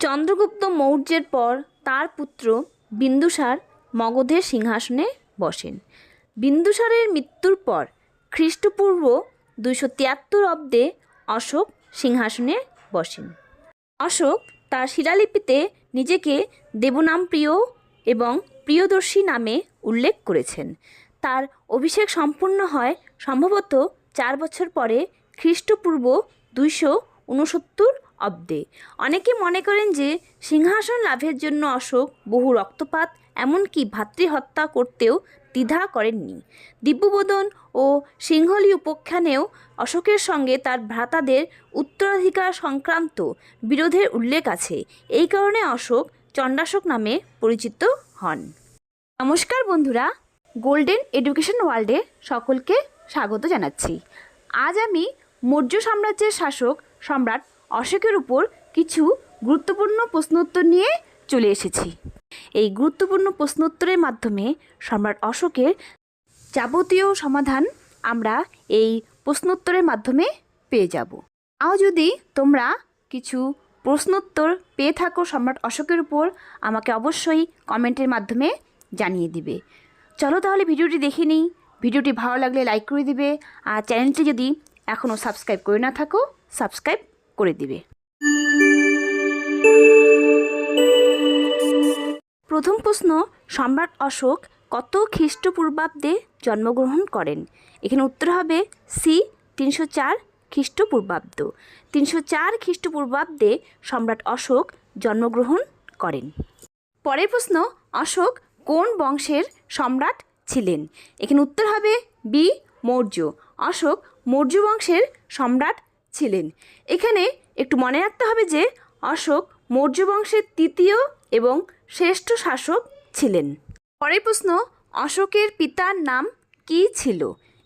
চন্দ্রগুপ্ত মৌর্যের পর তার পুত্র বিন্দুসার মগধের সিংহাসনে বসেন। বিন্দুসারের মৃত্যুর পর খ্রিস্টপূর্ব দুইশো তিয়াত্তর অব্দে অশোক সিংহাসনে বসেন। অশোক তার শিলালিপিতে নিজেকে দেবনামপ্রিয় এবং প্রিয়দর্শী নামে উল্লেখ করেছেন। তার অভিষেক সম্পূর্ণ হয় সম্ভবত চার বছর পরে খ্রিস্টপূর্ব দুইশো উনসত্তর অব্দে। অনেকে মনে করেন যে সিংহাসন লাভের জন্য অশোক বহু রক্তপাত, এমনকি ভাতৃহত্যা করতেও দ্বিধা করেননি। দিব্যবোদন ও সিংহলী উপাখ্যানেও অশোকের সঙ্গে তার ভ্রাতাদের উত্তরাধিকার সংক্রান্ত বিরোধের উল্লেখ আছে। এই কারণে অশোক চণ্ডাশোক নামে পরিচিত হন। নমস্কার বন্ধুরা, গোল্ডেন এডুকেশন ওয়ার্ল্ডে সকলকে স্বাগত জানাচ্ছি। আজ আমি মৌর্য সাম্রাজ্যের শাসক সম্রাট অশোকের উপর কিছু গুরুত্বপূর্ণ প্রশ্নোত্তর নিয়ে চলে এসেছি। এই গুরুত্বপূর্ণ প্রশ্নোত্তরের মাধ্যমে সম্রাট অশোকের যাবতীয় সমাধান আমরা এই প্রশ্নোত্তরের মাধ্যমে পেয়ে যাব। আও যদি তোমরা কিছু প্রশ্নোত্তর পেয়ে থাকো সম্রাট অশোকের উপর, আমাকে অবশ্যই কমেন্টের মাধ্যমে জানিয়ে দিবে। চলো তাহলে ভিডিওটি দেখে নিই। ভিডিওটি ভালো লাগলে লাইক করে দিবে। আর চ্যানেলটি যদি এখনও সাবস্ক্রাইব করে না থাকো, সাবস্ক্রাইব করে দিবে। প্রথম প্রশ্ন, সম্রাট অশোক কত খ্রিস্টপূর্বাব্দে জন্মগ্রহণ করেন? এখানে উত্তর হবে সি তিনশো চার খ্রিস্টপূর্বাব্দ। তিনশো চার খ্রিস্টপূর্বাব্দে সম্রাট অশোক জন্মগ্রহণ করেন। পরের প্রশ্ন, অশোক কোন বংশের সম্রাট ছিলেন? এখানে উত্তর হবে বি মৌর্য। অশোক মৌর্য বংশের সম্রাট ছিলেন। এখানে একটু মনে রাখতে হবে যে অশোক মৌর্য বংশের তৃতীয় এবং শ্রেষ্ঠ শাসক ছিলেন। পরের প্রশ্ন, অশোকের পিতার নাম কি ছিল?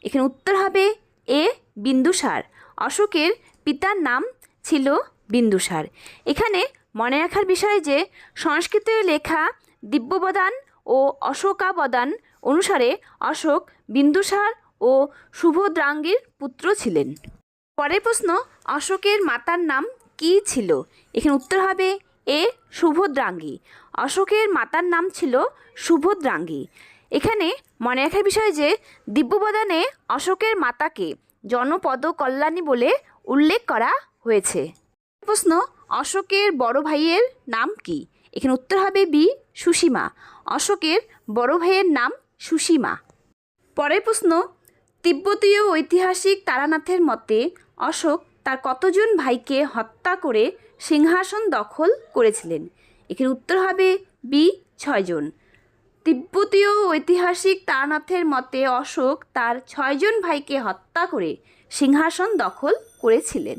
এখানে উত্তর হবে এ, বিন্দুসার। অশোকের পিতার নাম ছিল বিন্দুসার। এখানে মনে রাখার বিষয় যে সংস্কৃতে লেখা দিব্যবদান ও অশোকাবদান অনুসারে অশোক বিন্দুসার ও শুভদ্রাঙ্গীর পুত্র ছিলেন। পরের প্রশ্ন, অশোকের মাতার নাম কি ছিল? এখানে উত্তর হবে এ শুভদ্রাঙ্গী অশোকের মাতার নাম ছিল শুভদ্রাঙ্গী এখানে মনে রাখার বিষয় যে দিব্যবদানে অশোকের মাতাকে জনপদ কল্যাণী বলে উল্লেখ করা হয়েছে। প্রশ্ন, অশোকের বড় ভাইয়ের নাম কি? এখানে উত্তর হবে বি সুসীমা অশোকের বড় ভাইয়ের নাম সুসীমা পরের প্রশ্ন, তিব্বতীয় ঐতিহাসিক তারানাথের মতে অশোক তার কতজন ভাইকে হত্যা করে সিংহাসন দখল করেছিলেন? এখানে উত্তর হবে বি ছয়জন তিব্বতীয় ঐতিহাসিক তারানাথের মতে অশোক তার ছয়জন ভাইকে হত্যা করে সিংহাসন দখল করেছিলেন।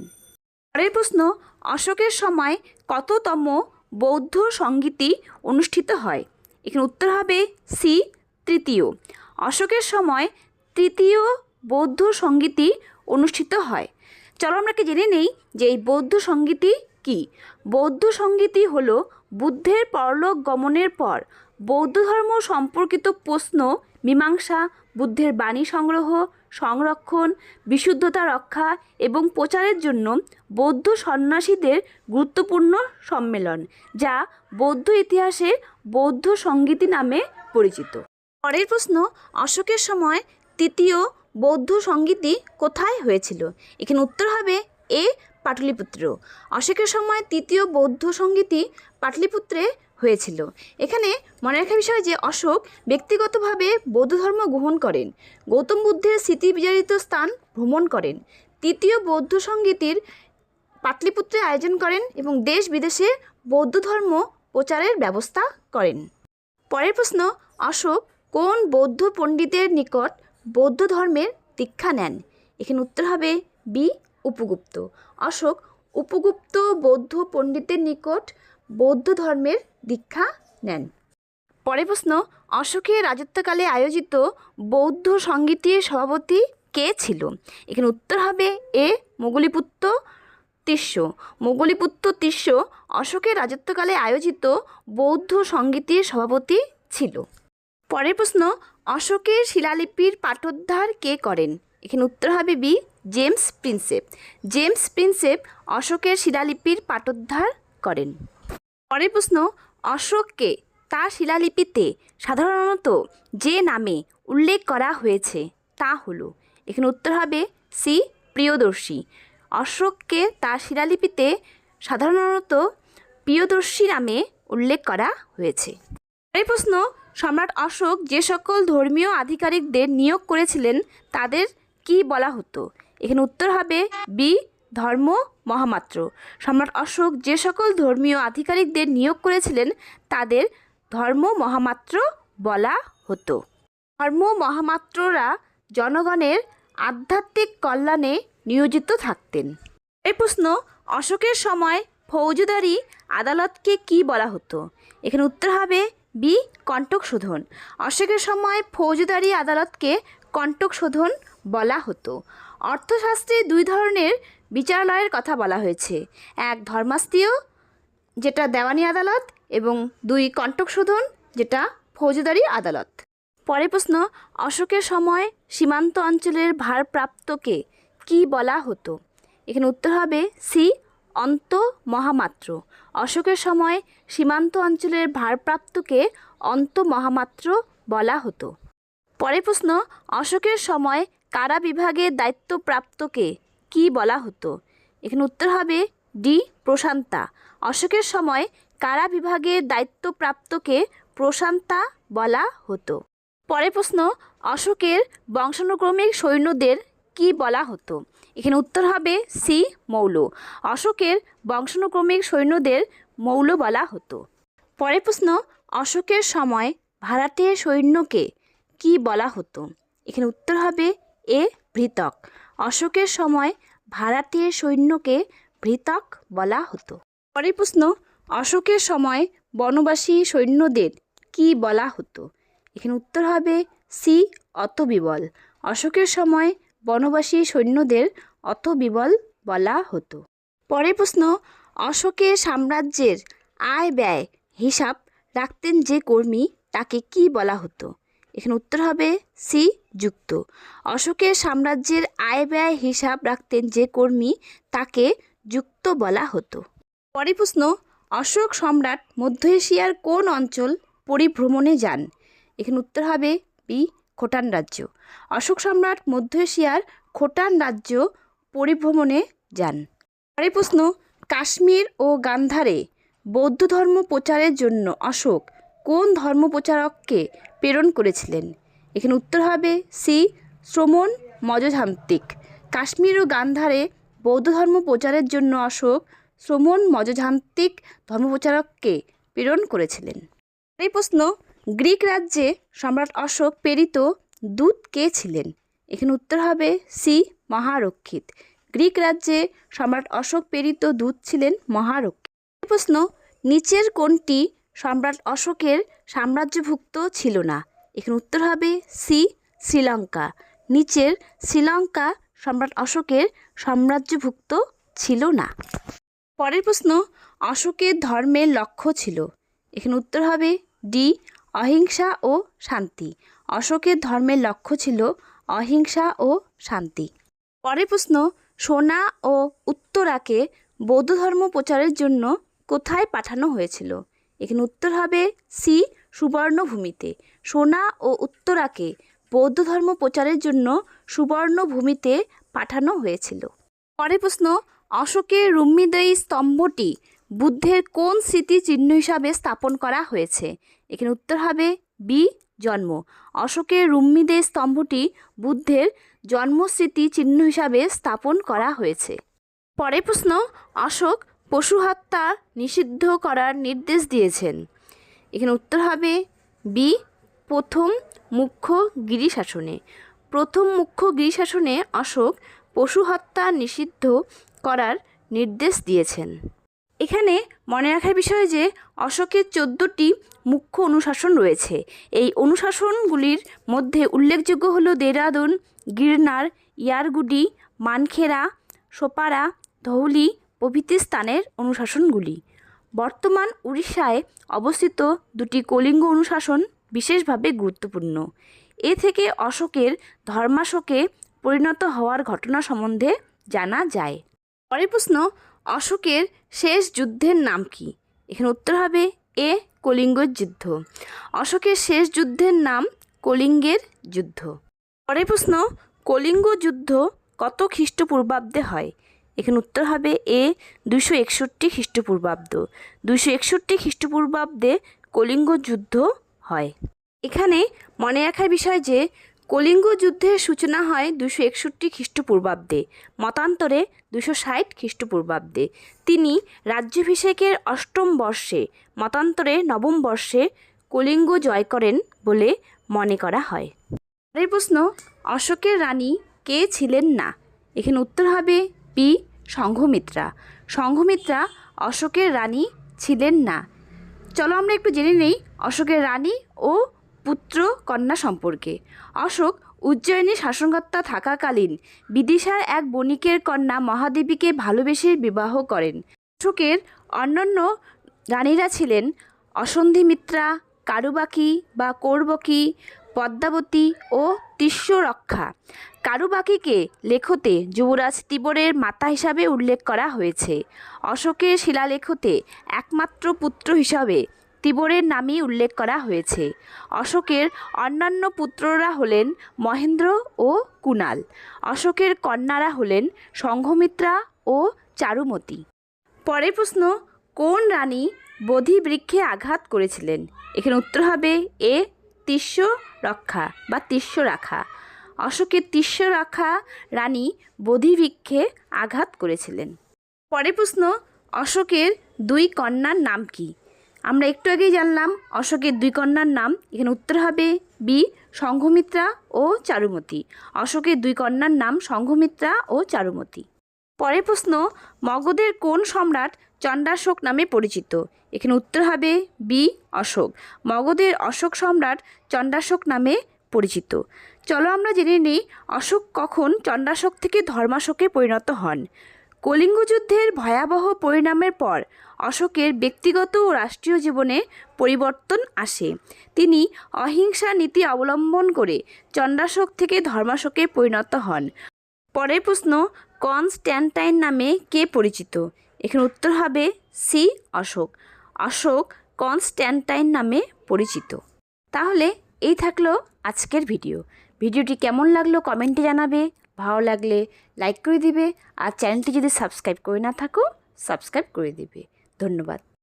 পরের প্রশ্ন, অশোকের সময় কততম বৌদ্ধ সঙ্গীতি অনুষ্ঠিত হয়? এখানে উত্তর হবে সি, তৃতীয়। অশোকের সময় তৃতীয় বৌদ্ধ সঙ্গীতি অনুষ্ঠিত হয়। চলো আমরা কি জেনে নেই যে এই বৌদ্ধ সঙ্গীতি কি? বৌদ্ধ সঙ্গীতি হল বুদ্ধের পরলোক গমনের পর বৌদ্ধ ধর্ম সম্পর্কিত প্রশ্ন, মীমাংসা, বুদ্ধের বাণী সংগ্রহ, সংরক্ষণ, বিশুদ্ধতা রক্ষা এবং প্রচারের জন্য বৌদ্ধ সন্ন্যাসীদের গুরুত্বপূর্ণ সম্মেলন, যা বৌদ্ধ ইতিহাসে বৌদ্ধ সঙ্গীতি নামে পরিচিত। পরের প্রশ্ন, অশোকের সময় তৃতীয় বৌদ্ধ সঙ্গীতি কোথায় হয়েছিল? এখানে উত্তর হবে এ পাটলিপুত্র। অশোকের সময় তৃতীয় বৌদ্ধ সঙ্গীতি পাটলিপুত্রে হয়েছিল। এখানে মনে রাখার বিষয় যে অশোক ব্যক্তিগতভাবে বৌদ্ধ ধর্ম গ্রহণ করেন, গৌতম বুদ্ধের স্মৃতি বিজড়িত স্থান ভ্রমণ করেন, তৃতীয় বৌদ্ধ সঙ্গীতির পাটলিপুত্রে আয়োজন করেন এবং দেশ বিদেশে বৌদ্ধ ধর্ম প্রচারের ব্যবস্থা করেন। পরের প্রশ্ন, অশোক কোন বৌদ্ধ পণ্ডিতের নিকট বৌদ্ধ ধর্মের দীক্ষা নেন। এখানে উত্তর হবে বি, উপগুপ্ত। অশোক, উপগুপ্ত বৌদ্ধ পণ্ডিতের নিকট বৌদ্ধ ধর্মের দীক্ষা নেন। পরের প্রশ্ন, অশোকের রাজত্বকালে আয়োজিত বৌদ্ধ সঙ্গীতের সভাপতি কে ছিল? এখানে উত্তর হবে এ, মোগলিপুত্র তিস্য। মোগলিপুত্র তিস্য অশোকের রাজত্বকালে আয়োজিত বৌদ্ধ সঙ্গীতের সভাপতি ছিল। পরের প্রশ্ন অশোকের শিলালিপির পাঠোদ্ধার কে করেন? এখানে উত্তর হবে B, James Prinsep. James Prinsep অশোকের শিলালিপির পাঠোদ্ধার করেন। পরের প্রশ্ন অশোককে তার শিলালিপিতে সাধারণত যে নামে উল্লেখ করা হয়েছে তা হলো? এখানে উত্তর হবে সি, প্রিয়দর্শী। অশোককে তার শিলালিপিতে সাধারণত প্রিয়দর্শী নামে উল্লেখ করা হয়েছে। পরের প্রশ্ন সম্রাট অশোক যে সকল ধর্মীয় আধিকারিকদের নিয়োগ করেছিলেন, তাদের কি বলা হতো? এখানে উত্তর হবে বি, ধর্ম, মহামাত্র। সম্রাট অশোক যে সকল ধর্মীয় আধিকারিকদের নিয়োগ করেছিলেন, তাদের ধর্ম, মহামাত্র বলা হতো। ধর্ম, মহামাত্ররা জনগণের আধ্যাত্মিক কল্যাণে নিয়োজিত থাকতেন। এই প্রশ্ন অশোকের সময় ফৌজদারি আদালতকে কি বলা হতো? এখানে উত্তর হবে বি, কণ্টক শোধন। অশোকের সময় ফৌজদারি আদালতকে কণ্টক শোধন বলা হতো। অর্থশাস্ত্রে দুই ধরনের বিচারালয়ের কথা বলা হয়েছে। এক ধর্মাস্তীয় যেটা দেওয়ানি আদালত, এবং দুই কণ্টক শোধন, যেটা ফৌজদারি আদালত। পরের প্রশ্ন, অশোকের সময় সীমান্ত অঞ্চলের ভারপ্রাপ্তকে কি বলা হতো? এখানে উত্তর হবে সি অন্ত মহামাত্র। অশোকের সময় সীমান্ত অঞ্চলের ভারপ্রাপ্তকে অন্ত মহামাত্র বলা হতো। পরের প্রশ্ন, অশোকের সময় কারা বিভাগের দায়িত্বপ্রাপ্তকে কি বলা হতো? এখানে উত্তর হবে ডি, প্রশান্তা। অশোকের সময় কারা বিভাগের দায়িত্বপ্রাপ্তকে প্রশান্তা বলা হতো? পরের প্রশ্ন, অশোকের বংশানুক্রমিক সৈন্যদের কি বলা হতো? এখানে উত্তর হবে সি, মৌল। অশোকের বংশানুক্রমিক সৈন্যদের মৌল বলা হতো। পরের প্রশ্ন, অশোকের সময় ভাড়াটে সৈন্যকে কি বলা হতো? এখানে উত্তর হবে এ, ভৃতক। অশোকের সময় ভারতীয় সৈন্যকে ভৃতক বলা হতো। পরের প্রশ্ন, অশোকের সময় বনবাসী সৈন্যদের কি বলা হতো? এখানে উত্তর হবে সি, অতবিবল। অশোকের সময় বনবাসী সৈন্যদের অত বিবল বলা হতো। পরের প্রশ্ন, অশোকের সাম্রাজ্যের আয় ব্যয় হিসাব রাখতেন যে কর্মী তাকে কি বলা হতো? এখানে উত্তর হবে সি, যুক্ত। অশোকের সাম্রাজ্যের আয় ব্যয় হিসাব রাখতেন যে কর্মী তাকে যুক্ত বলা হতো। পরে প্রশ্ন, অশোক সম্রাট মধ্য এশিয়ার কোন অঞ্চল পরিভ্রমণে যান? এখানে উত্তর হবে বি খোটান রাজ্য। অশোক সম্রাট মধ্য এশিয়ার খোটান রাজ্য পরিভ্রমণে যান। পরের প্রশ্ন, কাশ্মীর ও গান্ধারে বৌদ্ধ ধর্ম প্রচারের জন্য অশোক কোন ধর্ম প্রচারককে প্রেরণ করেছিলেন? এখানে উত্তর হবে সি, শ্রমণ মজঝান্তিক। কাশ্মীর ও গান্ধারে বৌদ্ধ ধর্ম প্রচারের জন্য অশোক শ্রমণ মজঝান্তিক ধর্মপ্রচারককে প্রেরণ করেছিলেন। এই প্রশ্ন গ্রিক রাজ্যে সম্রাট অশোক প্রেরিত দূত কে ছিলেন? এখানে উত্তর হবে সি, মহারক্ষিত। গ্রিক রাজ্যে সম্রাট অশোক প্রেরিত দূত ছিলেন মহারক্ষিত। প্রশ্ন, নিচের কোনটি সম্রাট অশোকের সাম্রাজ্যভুক্ত ছিল না? এখানে উত্তর হবে সি, শ্রীলঙ্কা। নিচের শ্রীলঙ্কা সম্রাট অশোকের সাম্রাজ্যভুক্ত ছিল না। পরের প্রশ্ন, অশোকের ধর্মের লক্ষ্য ছিল? এখানে উত্তর হবে ডি অহিংসা ও শান্তি। অশোকের ধর্মের লক্ষ্য ছিল অহিংসা ও শান্তি। পরে প্রশ্ন, সোনা ও উত্তরাকে বৌদ্ধ ধর্ম প্রচারের জন্য কোথায় পাঠানো হয়েছিল? এখানে উত্তর হবে সি, সুবর্ণভূমিতে। সোনা ও উত্তরাকে বৌদ্ধ ধর্ম প্রচারের জন্য সুবর্ণভূমিতে পাঠানো হয়েছিল। পরের প্রশ্ন, অশোকের রুম্মিদেয়ী স্তম্ভটি বুদ্ধের কোন স্মৃতি চিহ্ন হিসাবে স্থাপন করা হয়েছে? এখানে উত্তর হবে বি, জন্ম। অশোকের রুম্মিদের স্তম্ভটি বুদ্ধের জন্মস্মৃতি চিহ্ন হিসাবে স্থাপন করা হয়েছে। পরের প্রশ্ন, অশোক পশু হত্যা নিষিদ্ধ করার নির্দেশ দিয়েছেন। এখানে উত্তর হবে বি, প্রথম মুখ্য গিরিশাসনে। প্রথম মুখ্য গিরিশাসনে অশোক পশু হত্যা নিষিদ্ধ করার নির্দেশ দিয়েছেন। এখানে মনে রাখার বিষয় যে অশোকের চোদ্দোটি মুখ্য অনুশাসন রয়েছে। এই অনুশাসনগুলির মধ্যে উল্লেখযোগ্য হল দেরাদুন, গিরনার, ইয়ারগুডি, মানখেরা, সোপারা, ধৌলি প্রভৃতি স্থানের অনুশাসনগুলি। বর্তমান উড়িষ্যায় অবস্থিত দুটি কলিঙ্গ অনুশাসন বিশেষভাবে গুরুত্বপূর্ণ। এ থেকে অশোকের ধর্মাশোকে পরিণত হওয়ার ঘটনা সম্বন্ধে জানা যায়। পরের প্রশ্ন অশোকের শেষ যুদ্ধের নাম কি? এখানে উত্তর হবে এ কলিঙ্গর যুদ্ধ। অশোকের শেষ যুদ্ধের নাম কলিঙ্গের যুদ্ধ। পরের প্রশ্ন, কলিঙ্গ যুদ্ধ কত খ্রিস্টপূর্বাব্দে হয়? এখানে উত্তর হবে এ দুশো একষট্টি খ্রিস্টপূর্বাব্দ। দুশো একষট্টি খ্রিস্টপূর্বাব্দে কলিঙ্গ যুদ্ধ হয়। এখানে মনে রাখার বিষয় যে কলিঙ্গ যুদ্ধের সূচনা হয় দুশো একষট্টি খ্রিস্টপূর্বাব্দে, মতান্তরে দুশো ষাট খ্রিস্টপূর্বাব্দে। তিনি রাজ্যাভিষেকের অষ্টম বর্ষে, মতান্তরে নবম বর্ষে কলিঙ্গ জয় করেন বলে মনে করা হয়। পরের প্রশ্ন, অশোকের রানী কে ছিলেন না? এখানে উত্তর হবে পি, সংঘমিত্রা। সংঘমিত্রা অশোকের রানী ছিলেন না। চলো আমরা একটু জেনে নেই অশোকের রানী ও পুত্র কন্যা সম্পর্কে। অশোক উজ্জয়িনী শাসনকর্তা থাকাকালীন বিদিশার এক বণিকের কন্যা মহাদেবীকে ভালোবেসে বিবাহ করেন। অশোকের অন্যান্য রানীরা ছিলেন অসন্ধিমিত্রা কারুবাকি বা কৌরবকী, পদ্মাবতী ও তিস্যরক্ষা কারুবাকিকে লেখতে যুবরাজ তিবরের মাতা হিসাবে উল্লেখ করা হয়েছে। অশোকের শিলালেখতে একমাত্র পুত্র হিসাবে তিবরের নামই উল্লেখ করা হয়েছে। অশোকের অন্যান্য পুত্ররা হলেন মহেন্দ্র ও কুণাল অশোকের কন্যারা হলেন সংঘমিত্রা ও চারুমতি। পরের প্রশ্ন, কোন রানী বোধি বৃক্ষে আঘাত করেছিলেন? এখানে উত্তর হবে এ তিস্য রক্ষা বা তিস্য রাখা অশোকের তিস্য রাখা রানী বোধি বৃক্ষে আঘাত করেছিলেন। পরের প্রশ্ন, অশোকের দুই কন্যার নাম কি? আমরা একটু আগেই জানলাম অশোকের দুই কন্যার নাম। এখানে উত্তর হবে বি সংঘমিত্রা ও চারুমতি। অশোকের দুই কন্যার নাম সংঘমিত্রা ও চারুমতি। পরের প্রশ্ন, মগধের কোন সম্রাট চণ্ডাশোক নামে পরিচিত? এখানে উত্তর হবে বি, অশোক। মগধের অশোক সম্রাট চণ্ডাশোক নামে পরিচিত। চলো আমরা জেনে নিই অশোক কখন চণ্ডাশোক থেকে ধর্মাশোকে পরিণত হন। কলিঙ্গ যুদ্ধের ভয়াবহ পরিণামের পর অশোকের ব্যক্তিগত ও রাষ্ট্রীয় জীবনে পরিবর্তন আসে। তিনি অহিংসা নীতি অবলম্বন করে চণ্ডাশোক থেকে ধর্মাশোকে পরিণত হন। পরের প্রশ্ন, কনস্ট্যান্টাইন নামে কে পরিচিত? এখানে উত্তর হবে সি, অশোক। অশোক কনস্ট্যান্টাইন নামে পরিচিত। তাহলে এই থাকল আজকের ভিডিও। ভিডিওটি কেমন লাগল কমেন্টে জানাবে। ভালো লাগলে লাইক করে দিবে। আর চ্যানেলটি যদি সাবস্ক্রাইব করে না থাকো, সাবস্ক্রাইব করে দিবে। ধন্যবাদ।